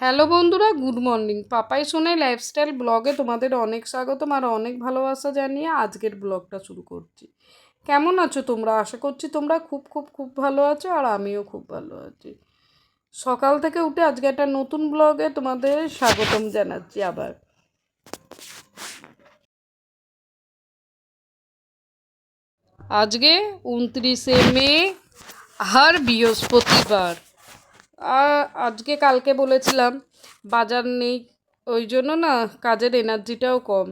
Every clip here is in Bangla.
হ্যালো বন্ধুরা, গুড মর্নিং। পাপাই শোনে লাইফস্টাইল ব্লগে তোমাদের অনেক স্বাগতম আর অনেক ভালোবাসা জানিয়ে আজকের ব্লগটা শুরু করছি। কেমন আছো তোমরা? আশা করছি তোমরা খুব খুব খুব ভালো আছো আর আমিও খুব ভালো আছি। সকাল থেকে উঠে আজকে একটা নতুন ব্লগে তোমাদের স্বাগতম জানাচ্ছি আবার। আজকে উনত্রিশে মে আর বৃহস্পতিবার। আজকে কালকে বলেছিলাম, বাজার নেই, ওই জন্য না কাজের এনার্জিটাও কম।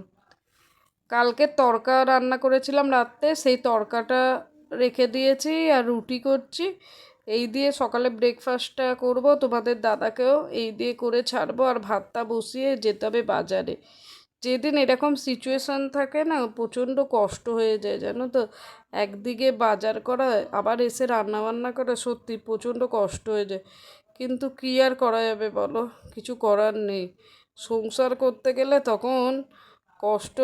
কালকে তড়কা রান্না করেছিলাম রাত্রে, সেই তড়কাটা রেখে দিয়েছি আর রুটি করছি। এই দিয়ে সকালে ব্রেকফাস্টটা করব, তোমাদের দাদাকেও এই দিয়ে করে ছাড়বো আর ভাতটা বসিয়ে যেতে হবে বাজারে। যেদিন এরকম সিচুয়েশান থাকে না, প্রচণ্ড কষ্ট হয়ে যায়, জানো তো? একদিকে বাজার করা, আবার এসে রান্না বান্না করা, সত্যি প্রচণ্ড কষ্ট হয়ে যায়। কিন্তু কী আর করা যাবে বলো? কিছু করার নেই। সংসার করতে গেলে তখন কষ্ট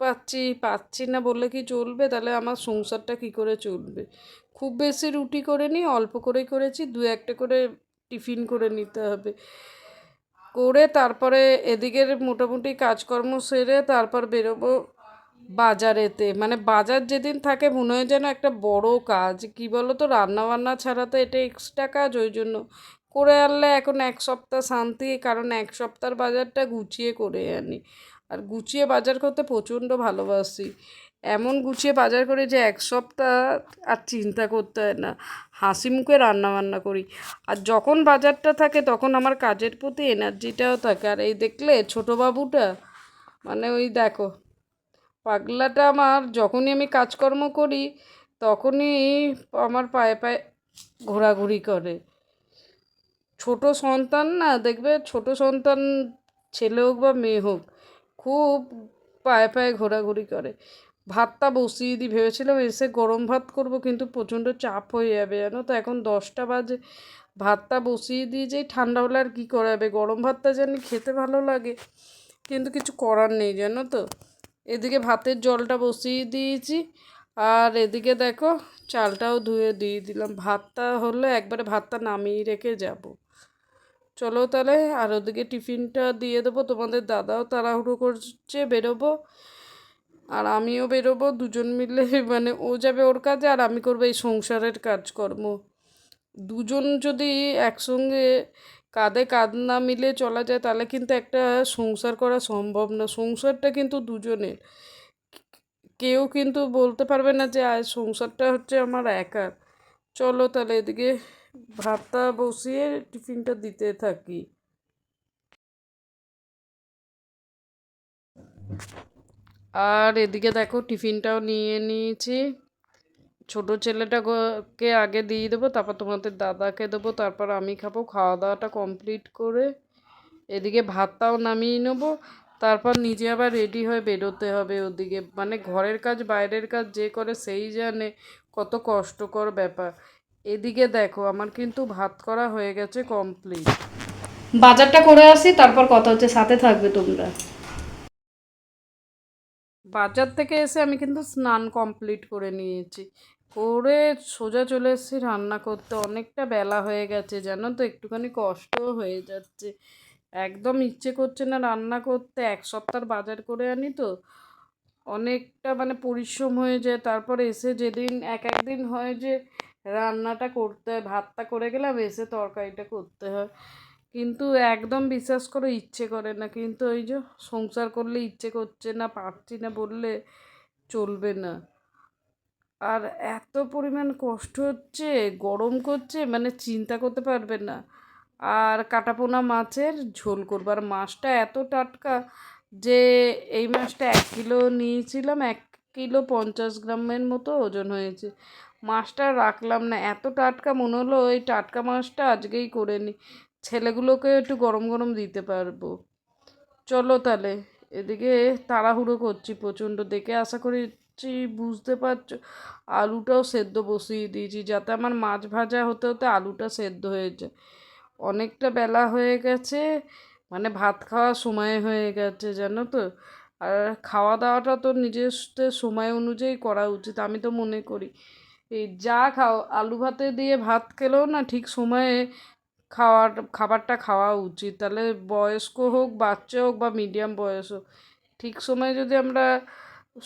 পাচ্ছি পাচ্ছি না বললে কি চলবে? তাহলে আমার সংসারটা কি করে চলবে? খুব বেশি রুটি করে নিই, অল্প করেই করেছি, দু একটা করে টিফিন করে নিতে হবে। করে তারপরে এদিকের মোটামুটি কাজকর্ম সেরে তারপর বেরোবো বাজারেতে। মানে বাজার যেদিন থাকে মনে হয় যেন একটা বড় কাজ। কি বলো তো রান্না বান্না ছাড়া তো এটা এক্সট্রা কাজ। ওই জন্য করে আনলে এখন এক সপ্তাহ শান্তি, কারণ এক সপ্তাহের বাজারটা গুছিয়ে করে আনি। আর গুছিয়ে বাজার করতে প্রচণ্ড ভালোবাসি। এমন গুছিয়ে বাজার করে যে এক সপ্তাহ আর চিন্তা করতে হয় না। হাসি মুখে রান্না বান্না করি। আর যখন বাজারটা থাকে তখন আমার কাজের প্রতি এনার্জিটাও থাকে। আর এই দেখলে ছোটো বাবুটা মানে ওই দেখো, পাগলাটা আমার, যখনই আমি কাজকর্ম করি তখনই আমার পায়ে পায়ে ঘোরাঘুরি করে। ছোট সন্তান না, দেখবে ছোট সন্তান ছেলে হোক বা মেয়ে হোক, খুব পায়ে পায়ে ঘোরাঘুরি করে। ভাতটা বসিয়ে দিই ভেবেছিলাম এসে গরম ভাত করব, কিন্তু প্রচণ্ড চাপ হয়ে যাবে, জানো তো? এখন দশটা বাজে। ভাতটা বসিয়ে দিয়ে যেই ঠান্ডা হলে আর কী করা যাবে গরম ভাতটা জানি খেতে ভালো লাগে, কিন্তু কিছু করার নেই, জানো তো? এদিকে ভাতের জলটা বসিয়ে দিয়েছি, আর এদিকে দেখো, চালটাও ধুয়ে দিয়ে দিলাম। ভাতটা হলে একবারে ভাতটা নামিয়ে রেখে যাব। চলো তাহলে, আর ওদিকে টিফিনটা দিয়ে দেবো। তোমাদের দাদাও তাড়াহুড়ো করছে, বেরোবো। আর আমিও বেরোবো, দুজন মিলে মানে ও যাবে ওর কাজে আর আমি করব এই সংসারের কাজকর্ম। দুজন যদি একসঙ্গে কাঁধে কাঁধ না মিলে চলা যায়, তাহলে কিন্তু একটা সংসার করা সম্ভব না। সংসারটা কিন্তু দুজনের। কেউ কিন্তু বলতে পারবে না যে আজ সংসারটা হচ্ছে আমার একার চলো তাহলে এদিকে ভাতটা বসিয়ে টিফিনটা দিতে থাকি। আর এদিকে দেখো টিফিনটাও নিয়ে নিয়েছি। ছোটো ছেলেটাকে আগে দিয়ে দেবো, তারপর তোমাদের দাদাকে দেবো, তারপর আমি খাব। খাওয়া দাওয়াটা কমপ্লিট করে এদিকে ভাতটাও নামিয়ে নেব, তারপর নিজে আবার রেডি হয়ে বেরোতে হবে ওদিকে। মানে ঘরের কাজ, বাইরের কাজ যে করে সেই জানে কত কষ্টকর ব্যাপার। এদিকে দেখো আমার কিন্তু ভাত করা হয়ে গেছে কমপ্লিট। বাজারটা করে আসি, তারপর কথা হচ্ছে সাথে থাকবে তোমরা। বাজার থেকে এসে আমি কিন্তু স্নান কমপ্লিট করে নিয়েছি। করে সোজা চলে এসেছি রান্না করতে। অনেকটা বেলা হয়ে গেছে, জানো তো? একটুখানি কষ্টও হয়ে যাচ্ছে। একদম ইচ্ছে করছে না রান্না করতে। এক সপ্তাহ বাজার করে আনি তো। অনেকটা মানে পরিশ্রম হয়ে যায়। তারপর এসে যেদিন, এক একদিন হয় যে রান্নাটা করতে হয়, ভাতটা করে গেলাম, এসে তরকারিটা করতে হয়। কিন্তু একদম বিশ্বাস করে ইচ্ছে করে না। কিন্তু ওই যে সংসার করলে ইচ্ছে করছে না, পারছি না বললে চলবে না। আর এত পরিমাণ কষ্ট হচ্ছে, গরম করছে মানে চিন্তা করতে পারবে না। আর কাটাপোনা মাছের ঝোল করব। আর মাছটা এত টাটকা যে এই মাছটা এক কিলো নিয়েছিলাম, এক কিলো পঞ্চাশ গ্রামের মতো ওজন হয়েছে। মাছটা রাখলাম না। এত টাটকা মনে হলো ওই টাটকা মাছটা আজকেই করে নিই ছেলেগুলোকে একটু গরম গরম দিতে পারব। চলো তাহলে, এদিকে তাড়াহুড়ো করছি প্রচণ্ড দেখে আশা করছি বুঝতে পারছ, আলুটাও সেদ্ধ বসিয়ে দিয়েছি, যাতে আমার মাছ ভাজা হতে হতে আলুটা সেদ্ধ হয়ে যায়। অনেকটা বেলা হয়ে গেছে মানে ভাত খাওয়ার সময় হয়ে গেছে, জানো তো? আর খাওয়া দাওয়াটা তো নিজেদের সময় অনুযায়ী করা উচিত, আমি তো মনে করি। এই যা খাও, আলু ভাতে দিয়ে ভাত খেলেও না ঠিক সময়ে খাওয়ার, খাবারটা খাওয়া উচিত। তাহলে বয়স্ক হোক, বাচ্চা হোক বা মিডিয়াম বয়স হোক, ঠিক সময়ে যদি আমরা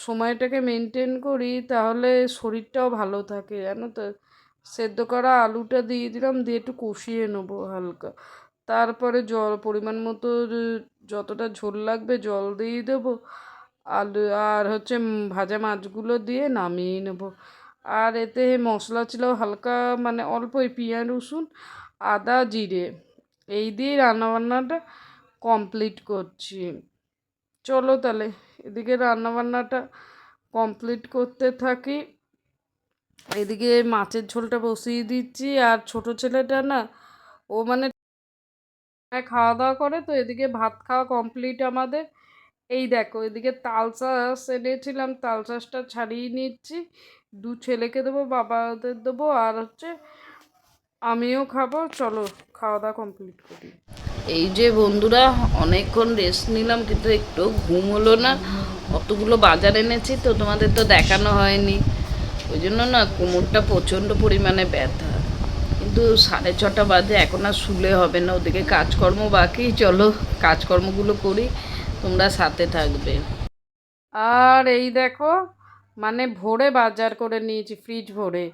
সময়টাকে মেনটেন করি, তাহলে শরীরটাও ভালো থাকে, জানো তো? সেদ্ধ করা আলুটা দিয়ে দিলাম, দিয়ে একটু কষিয়ে নেব হালকা। তারপরে জল, পরিমাণ মতো যতটা ঝোল লাগবে জল দিয়ে দেবো। আলু, আর হচ্ছে ভাজা মাছগুলো দিয়ে নামিয়ে নেব। আর এতে মশলা ছিল হালকা মানে অল্পই, পেঁয়াজ, রসুন আদা, জিরে এই দিয়ে রান্নাবান্নাটা কমপ্লিট করছি। চলো তাহলে এদিকে রান্নাবান্নাটা কমপ্লিট করতে থাকি। এদিকে মাছের ঝোলটা বসিয়ে দিচ্ছি আর ছোট ছেলেটা না, ও মানে খাওয়া দাওয়া করে তো এদিকে ভাত খাওয়া কমপ্লিট আমাদের। এই দেখো এদিকে তাল চাষ এনেছিলাম, তাল চাষটা ছাড়িয়ে নিচ্ছি। দু ছেলেকে দেবো, বাবাদের দেবো আর হচ্ছে আমিও খাব চলো খাওয়া দাওয়া কমপ্লিট করি। এই যে বন্ধুরা অনেকক্ষণ রেস্ট নিলাম কিন্তু একটু ঘুম হলো না। অতগুলো বাজার এনেছি তো তোমাদের তো দেখানো হয়নি। ওই জন্য না কোমরটা প্রচণ্ড পরিমাণে ব্যথা। কিন্তু সাড়ে ছটা বাজে এখন আর শুলে হবে না। ওদিকে কাজকর্ম বাকি চলো কাজকর্মগুলো করি তোমরা সাথে থাকবে। আর এই দেখো মানে ভোরে বাজার করে নিয়েছি ফ্রিজ ভরে।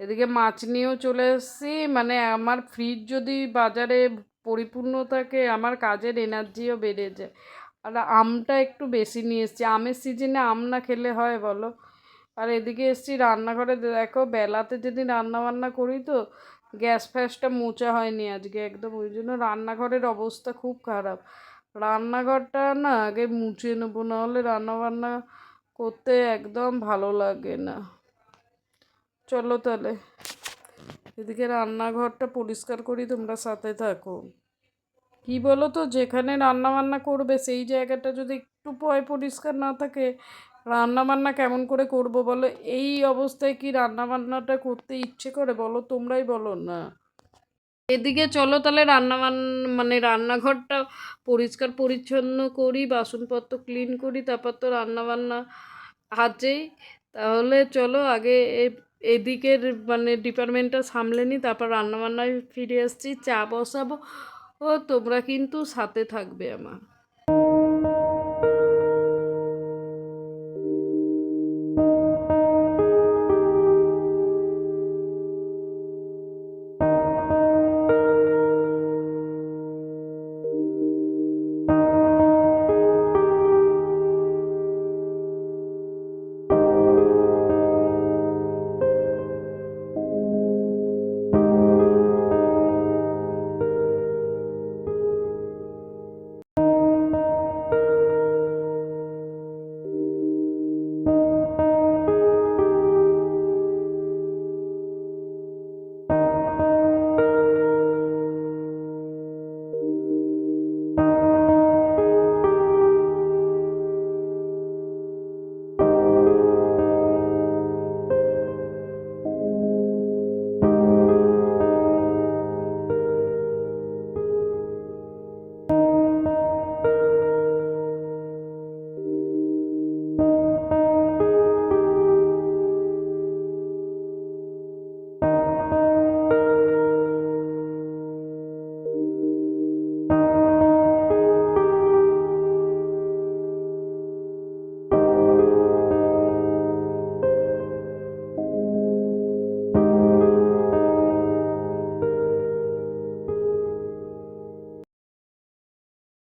এদিকে মাছ নিয়েও চলে এসেছি। মানে আমার ফ্রিজ যদি বাজারে পরিপূর্ণ থাকে, আমার কাজের এনার্জিও বেড়ে যায়। আর আমটা একটু বেশি নিয়ে এসেছি। আমের সিজনে আম না খেলে হয় বলো? আর এদিকে এসেছি রান্নাঘরে। দেখো, বেলাতে যদি রান্না বান্না করি তো, গ্যাস ফ্যাসটা মোচা হয়নি আজকে একদম। ওই জন্য রান্নাঘরের অবস্থা খুব খারাপ। রান্নাঘরটা না আগে মুছে নেব, নাহলে রান্নাবান্না করতে একদম ভালো লাগে না। চলো তাহলে। এদিকে রান্নাঘরটা পরিষ্কার করি, তোমরা সাথে থাকো। কি বলো তো যেখানে রান্না বান্না করবে, সেই জায়গাটা যদি একটু পয় পরিষ্কার না থাকে রান্না বান্না কেমন করে করব বলো? এই অবস্থায় কি রান্না বান্নাটা করতে ইচ্ছে করে বলো? তোমরাই বলো না। এদিকে চলো তাহলে রান্না মানে রান্নাঘরটা পরিষ্কার পরিচ্ছন্ন করি, বাসনপত্র ক্লিন করি, তারপর তো রান্নাবান্না আছেই। তাহলে চলো আগে এদিকের মানে ডিপার্টমেন্টটা সামলে নিই তারপর রান্নাবান্নায় ফিরে আসছি, চা বসাবো। ও, তোমরা কিন্তু সাথে থাকবে আমার।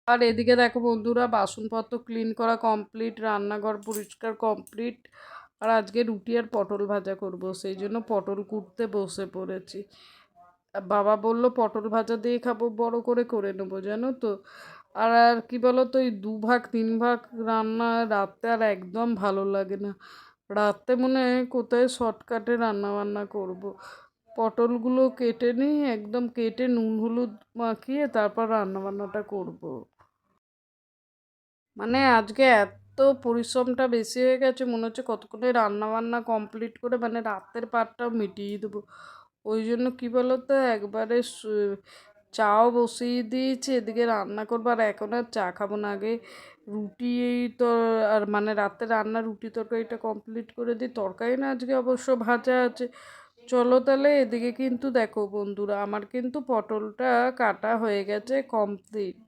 আর এদিকে দেখো বন্ধুরা, বাসনপত্র ক্লিন করা কমপ্লিট রান্নাঘর পরিষ্কার কমপ্লিট আর আজকে রুটি আর পটল ভাজা করব সেই জন্য পটল কুটতে বসে পড়েছি বাবা বলল, পটল ভাজা দিয়ে খাব, বড় করে করে নেব, জানো তো আর আর কি বলো তো এই দু ভাগ, তিন ভাগ রান্না রাতে আর একদম ভালো লাগে না রাতে মনে হয় কোথায় শর্টকাটে রান্না বান্না করব। পটলগুলো কেটে নিই একদম কেটে নুন হলুদ মাখিয়ে তারপর রান্নাবান্নাটা করব। মানে আজকে এত পরিশ্রমটা বেশি হয়ে গেছে, মনে হচ্ছে কতক্ষণে রান্না বান্না কমপ্লিট করে মানে রাতের পাটটাও মিটিয়ে দেবো। ওই জন্য কী বলো তো একবারে চাও বসিয়ে দিয়েছি, এদিকে রান্না করব আর এখন আর চা খাব না। আগে রুটি তো, আর মানে রাতে রান্না রুটি তরকারিটা কমপ্লিট করে দিই। তরকারি না আজকে অবশ্য ভাজা আছে। চলো তাহলে এদিকে কিন্তু দেখো বন্ধুরা, আমার কিন্তু পটলটা কাটা হয়ে গেছে কমপ্লিট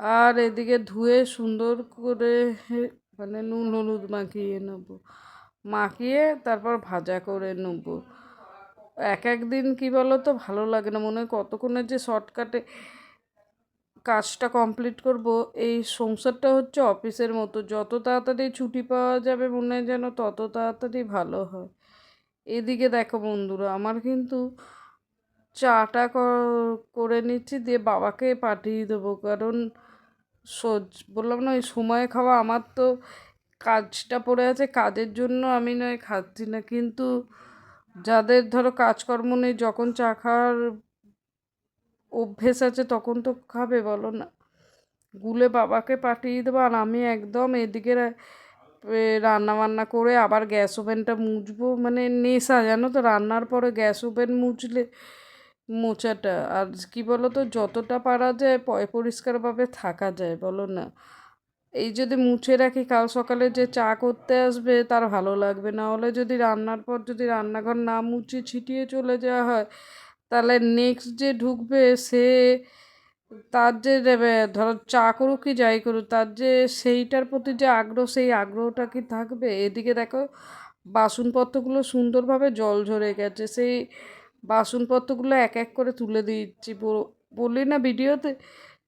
আর এদিকে ধুয়ে সুন্দর করে মানে নুন হলুদ মাখিয়ে নেব। মাখিয়ে তারপর ভাজা করে নেব। এক এক দিন কী বলো তো ভালো লাগে না। মনে হয় কতক্ষণের যে শর্টকাটে কাজটা কমপ্লিট করব, এই সংসারটা হচ্ছে অফিসের মতো। যত তাড়াতাড়ি ছুটি পাওয়া যাবে মনে হয় যেন তত তাড়াতাড়ি ভালো হয়। এদিকে দেখো বন্ধুরা, আমার কিন্তু চাটা করে নিচ্ছি, দিয়ে বাবাকে পাঠিয়ে দেবো। কারণ সোজ বললাম না, ওই সময় খাওয়া আমার তো কাজটা পড়ে আছে, কাজের জন্য আমি নয়, খাচ্ছি না। কিন্তু যাদের ধরো কাজকর্ম নেই, যখন চা খাওয়ার অভ্যেস আছে, তখন তো খাবে, বলো না। গুলে বাবাকে পাঠিয়ে দেবো, আর আমি একদম এদিকে রান্না বান্না করে আবার গ্যাস ওভেনটা মুছবো। মানে নেশা, জানো তো, রান্নার পরে গ্যাস ওভেন মুছলে মোচাটা। আর কি বলো তো যতটা পারা যায় পয়, পরিষ্কারভাবে থাকা যায়, বলো না। এই যদি মুছে রাখি, কাল সকালে যে চা করতে আসবে, তার ভালো লাগবে না। হলে যদি রান্নার পর যদি রান্নাঘর না মুছে ছিটিয়ে চলে যাওয়া হয়, তাহলে নেক্সট যে ঢুকবে, সে তার যে ধরো চা করুক কি যাই করুক, তার যে সেইটার প্রতি যে আগ্রহ, সেই আগ্রহটা কি থাকবে? এদিকে দেখো, বাসনপত্রগুলো সুন্দরভাবে জল ঝরে গেছে। সেই বাসনপত্রগুলো এক এক করে তুলে দিচ্ছি। বলি না ভিডিওতে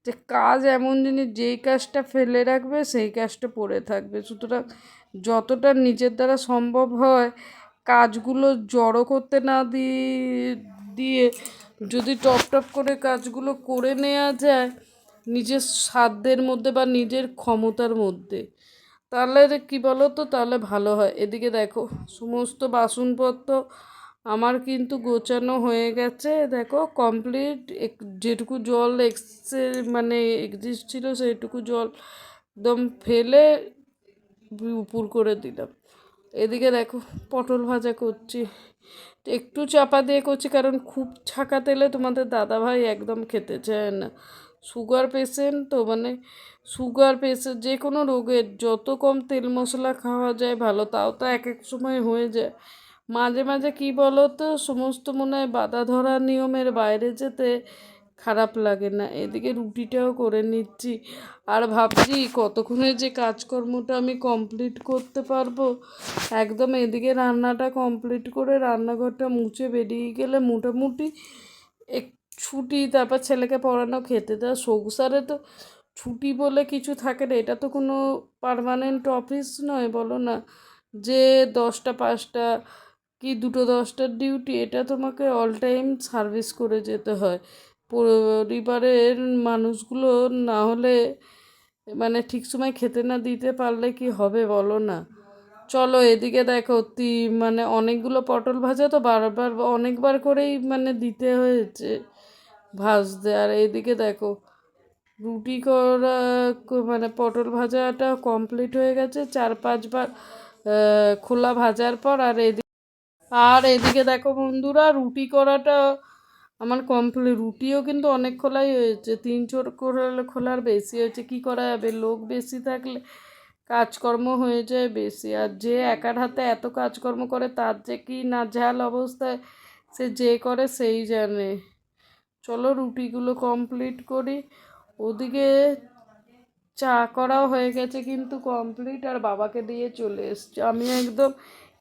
যে কাজ এমন জিনিস যেই কাজটা ফেলে রাখবে সেই কাজটা পড়ে থাকবে। সুতরাং যতটা নিজের দ্বারা সম্ভব হয় কাজগুলো জড়ো করতে না দিয়ে যদি টপ টপ করে কাজগুলো করে নেওয়া যায় নিজের সাধ্যের মধ্যে বা নিজের ক্ষমতার মধ্যে, তাহলে কী বলো তো তাহলে ভালো হয়। এদিকে দেখো, সমস্ত বাসনপত্র আমার কিন্তু গোছানো হয়ে গেছে। দেখো কমপ্লিট যেটুকু জল এক্সে মানে এক্সিস্ট ছিল সেইটুকু জল একদম ফেলে উপুর করে দিলাম। এদিকে দেখো, পটল ভাজা করছি। একটু চাপা দিয়ে করছি, কারণ খুব ছাকা তেলে তোমাদের দাদাভাই একদম খেতে চায় না। সুগার পেশেন্ট তো মানে সুগার পেশেন্ট যে কোনো রোগের, যত কম তেল মশলা খাওয়া যায় ভালো, তাও তো এক এক সময় হয়ে যায়। মাঝে মাঝে কি বলো তো সমস্ত মনে হয় বাধা ধরা নিয়মের বাইরে যেতে খারাপ লাগে না। এদিকে রুটিটাও করে নিচ্ছি। আর ভাবছি কতক্ষণে যে কাজকর্মটা আমি কমপ্লিট করতে পারব। একদম এদিকে রান্নাটা কমপ্লিট করে রান্নাঘরটা মুছে বেরিয়ে গেলে মোটামুটি এক ছুটি, তারপর ছেলেকে পড়ানো, খেতে দেওয়া, সংসারে তো ছুটি বলে কিছু থাকে না। এটা তো কোনো পার্মানেন্ট অফিস নয়, বলো না। যে দশটা, পাঁচটা কি দুটো দশটার ডিউটি এটা তোমাকে অল টাইম সার্ভিস করে যেতে হয়। পরিবারের মানুষগুলো না হলে মানে ঠিক সময় খেতে না দিতে পারলে কি হবে বলো না? চলো এদিকে দেখো, তি মানে অনেকগুলো পটল ভাজা তো বারবার, অনেকবার করেই মানে দিতে হয়েছে ভাজতে। আর এদিকে দেখো, রুটি করা মানে পটল ভাজাটা কমপ্লিট হয়ে গেছে। চার পাঁচবার খোলা ভাজার পর আর এদিকে আর এদিকে দেখো বন্ধুরা, রুটি করাটা আমার কমপ্লিট রুটিও কিন্তু অনেক খোলাই হয়েছে। তিন চোর খোলার বেশি হয়েছে, কি করা যাবে? লোক বেশি থাকলে কাজকর্ম হয়ে যায় বেশি। আর যে একার হাতে এত কাজকর্ম করে, তার যে কি না ঝাল অবস্থায় সে যে করে সেই জানে। চলো রুটিগুলো কমপ্লিট করি। ওদিকে চা করাও হয়ে গেছে কিন্তু কমপ্লিট আর বাবাকে দিয়ে চলে এসছে। আমি একদম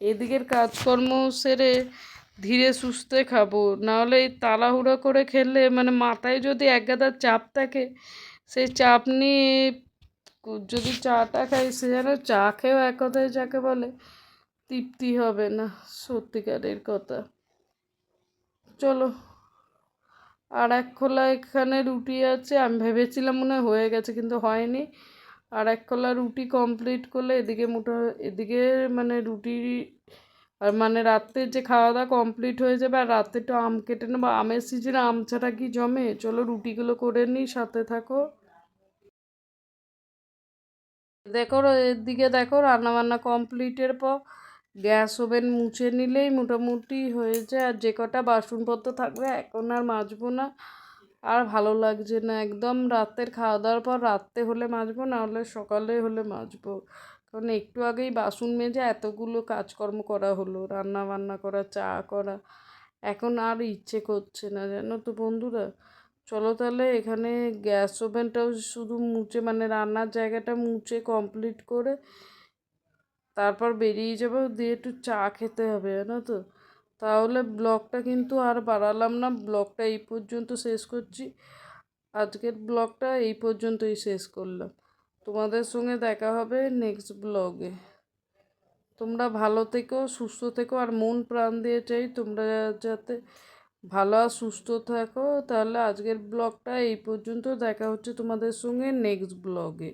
এদিকের কাজকর্ম সেরে ধীরে সুস্থে খাব। নাহলে এই তাড়াহুড়ো করে খেলে মানে মাথায় যদি এক গাদা চাপ থাকে, সেই চাপ নিয়ে যদি চাটা খাই, সে যেন চা খেয়েও এক কথায় যাকে বলে তৃপ্তি হবে না, সত্যিকারের কথা। চলো, আর এক খোলা এখানে রুটি আছে, আমি ভেবেছিলাম মনে হয়ে গেছে, কিন্তু হয়নি। আর এক কলা রুটি কমপ্লিট করলে এদিকে মোটা, এদিকে মানে রুটি, আর মানে রাত্রের যে খাওয়া দাওয়া কমপ্লিট হয়ে যাবে আর রাত্রে একটু আম কেটে নেব। আমের সিজনে আম ছাড়া কি জমে? চলো রুটিগুলো করে নিই, সাথে থাকো। দেখো, এদিকে দেখো, রান্নাবান্না কমপ্লিটের পর গ্যাস ওভেন মুছে নিলেই মোটামুটি হয়ে যায়। আর যে কটা বাসনপত্র থাকবে, এখন আর মাজবো না। আর ভালো লাগছে না। একদম রাতের খাওয়া দাওয়ার পর রাত্রে হলে মাজবো, না হলে সকালে হলে মাজবো। কারণ একটু আগেই বাসন মেজে এতগুলো কাজকর্ম করা হলো রান্না বান্না করা, চা করা। এখন আর ইচ্ছে করছে না, জানো তো বন্ধুরা। চলো তাহলে এখানে গ্যাস ওভেনটাও শুধু মুছে মানে রান্নার জায়গাটা মুছে কমপ্লিট করে তারপর বেরিয়ে যাব, দিয়ে একটু চা খেতে হবে, জানো তো। তাহলে ব্লগটা কিন্তু আর বাড়ালাম না, ব্লগটা এই পর্যন্ত শেষ করছি। আজকের ব্লগটা এই পর্যন্তই শেষ করলাম। তোমাদের সঙ্গে দেখা হবে নেক্সট ব্লগে তোমরা ভালো থেকো, সুস্থ থেকো, আর মন প্রাণ দিয়ে চাই তোমরা যাতে ভালো আর সুস্থ থাকো। তাহলে আজকের ব্লগটা এই পর্যন্ত, দেখা হচ্ছে তোমাদের সঙ্গে নেক্সট ব্লগে